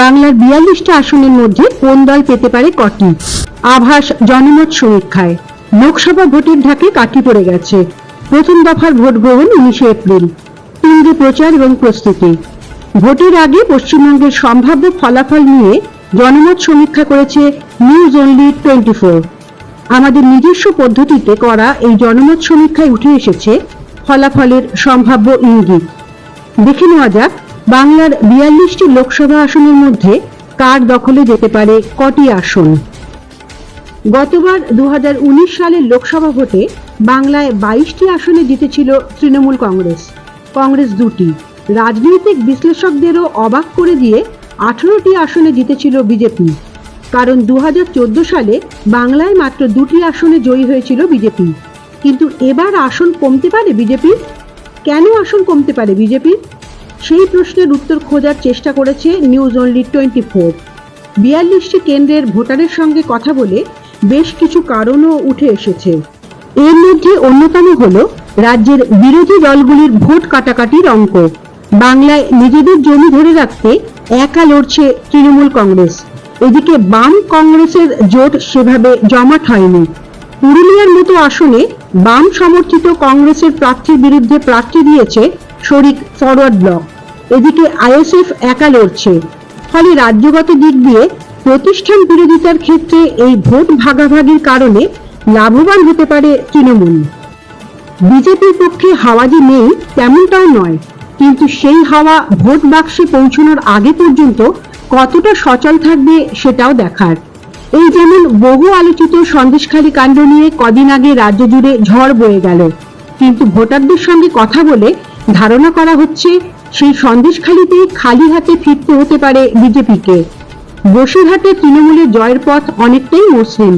বাংলার বিয়াল্লিশটা আসনের মধ্যে কোন দল পেতে পারে কটি? আভাস জনমত সমীক্ষায়। লোকসভা ভোটের ঢাকে কাটি পড়ে গেছে। প্রথম দফার ভোট গ্রহণ উনিশে এপ্রিল। তিনটে প্রচার এবং প্রস্তুতি। ভোটের আগে পশ্চিমবঙ্গের সম্ভাব্য ফলাফল নিয়ে জনমত সমীক্ষা করেছে নিউজ অনলি টোয়েন্টি ফোর আমাদের নিজস্ব পদ্ধতিতে করা এই জনমত সমীক্ষায় উঠে এসেছে ফলাফলের সম্ভাব্য ইঙ্গিত। দেখে নেওয়া যাক বাংলার বিয়াল্লিশটি লোকসভা আসনের মধ্যে কার দখলে যেতে পারে কটি আসন? গতবার দু সালের লোকসভা ভোটে বাংলায় বাইশটি আসনে জিতেছিল তৃণমূল কংগ্রেস। কংগ্রেস দুটি। রাজনৈতিক বিশ্লেষকদেরও অবাক করে দিয়ে আঠারোটি আসনে জিতেছিল বিজেপি। কারণ দু হাজার চোদ্দ সালে বাংলায় মাত্র দুটি আসনে জয়ী হয়েছিল বিজেপি। কিন্তু এবার আসন কমতে পারে বিজেপির কেন আসন কমতে পারে বিজেপির সেই প্রশ্নের উত্তর খোঁজার চেষ্টা করেছে নিউজ অনলি টোয়েন্টি ফোর বিয়াল্লিশটি কেন্দ্রের ভোটারের সঙ্গে কথা বলে বেশ কিছু কারণও উঠে এসেছে। এর মধ্যে অন্যতম হল রাজ্যের বিরোধী দলগুলির ভোট কাটাকাটির অঙ্ক। বাংলায় নিজেদের জমি ধরে রাখতে একা লড়ছে তৃণমূল কংগ্রেস। এদিকে বাম কংগ্রেসের জোট সেভাবে জমাট হয়নি। পুরুলিয়ার মতো আসনে বাম সমর্থিত কংগ্রেসের প্রার্থীর বিরুদ্ধে প্রার্থী দিয়েছে শরিক ফরওয়ার্ড ব্লক। এদিকে আইএসএফ একা লড়ছে। ফলে রাজ্যগত দিক দিয়ে প্রতিষ্ঠান বিরোধিতার ক্ষেত্রে এই ভোট ভাগাভাগির কারণে লাভবান হতে পারে তৃণমূল। বিজেপির পক্ষে হাওয়া যে নেই তেমনটাও নয়, কিন্তু সেই হাওয়া ভোট বাক্সে পৌঁছানোর আগে পর্যন্ত কতটা সচল থাকবে সেটাও দেখার। এই যেমন বহু আলোচিত সন্দেশখালী কাণ্ড নিয়ে কদিন আগে রাজ্য জুড়ে ঝড় বয়ে গেল। কিন্তু ভোটারদের সঙ্গে কথা বলে ধারণা করা হচ্ছে সেই সন্দেশখালিতে খালি হাতে ফিরতে হতে পারে বিজেপিকে। বসিরহাটে তৃণমূলের জয়ের পথ অনেকটাই মসৃণ।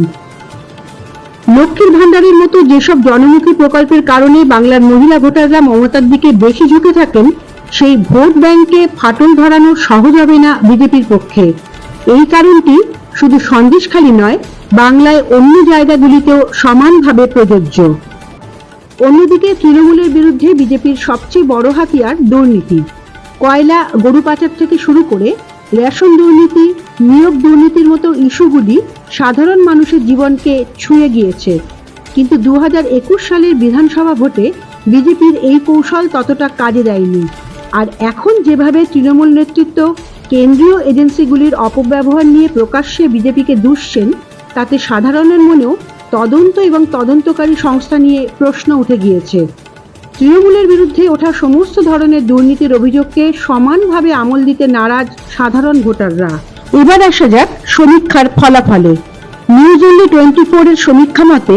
লক্ষ্মীর ভান্ডারের মতো যেসব জনমুখী প্রকল্পের কারণে বাংলার মহিলা ভোটাররা মমতার দিকে বেশি ঝুঁকে থাকেন, সেই ভোট ব্যাংকে ফাটল ধরানো সহজ হবে না বিজেপির পক্ষে। এই কারণটি শুধু সন্দেশখালী নয়, বাংলায় অন্য জায়গাগুলিতেও সমানভাবে প্রযোজ্য। অন্যদিকে তৃণমূলের বিরুদ্ধে বিজেপির সবচেয়ে বড় হাতিয়ার দুর্নীতি। কয়লা, গরু পাচার থেকে শুরু করে রেশন দুর্নীতি, নিয়োগ দুর্নীতির মতো ইস্যুগুলি সাধারণ মানুষের জীবনকে ছুঁয়ে গিয়েছে। কিন্তু দু হাজার একুশ সালের বিধানসভা ভোটে বিজেপির এই কৌশল ততটা কাজে দেয়নি। আর এখন যেভাবে তৃণমূল নেতৃত্ব কেন্দ্রীয় এজেন্সিগুলির অপব্যবহার নিয়ে প্রকাশ্যে বিজেপিকে দুষছেন, তাতে সাধারণের মনেও তদন্ত এবং তদন্তকারী সংস্থা নিয়ে প্রশ্ন উঠে গিয়েছে। তৃণমূলের বিরুদ্ধে ওঠা সমস্ত ধরনের দুর্নীতির অভিযোগকে সমানভাবে আমল দিতে নারাজ সাধারণ ভোটাররা। এবার আসা যাক সমীক্ষার ফলাফলে। নিউজ অনলি টোয়েন্টি ফোর এর সমীক্ষা মতে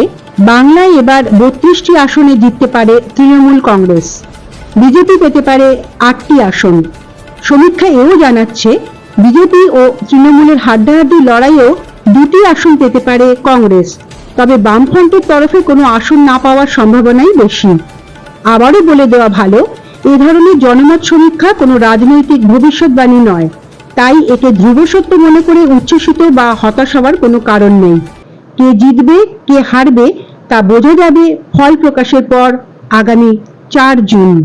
বাংলায় এবার বত্রিশটি আসনে জিততে পারে তৃণমূল কংগ্রেস। বিজেপি পেতে পারে আটটি আসন। সমীক্ষা এও জানাচ্ছে বিজেপি ও তৃণমূলের হাড্ডাহাড্ডি লড়াইয়েও দুটি আসন পেতে পারে কংগ্রেস। তবে বামফ্রন্টের তরফে কোনো আসন না পাওয়ার সম্ভাবনাই বেশি। আবারও বলে দেওয়া ভালো, এ ধরনের জনমত সমীক্ষা কোনো রাজনৈতিক ভবিষ্যৎবাণী নয়। তাই একে ধ্রুব সত্য মনে করে উচ্ছ্বসিত বা হতাশ হওয়ার কোনো কারণ নেই। কে জিতবে, কে হারবে, তা বোঝা যাবে ফল প্রকাশের পর, আগামী চার জুন।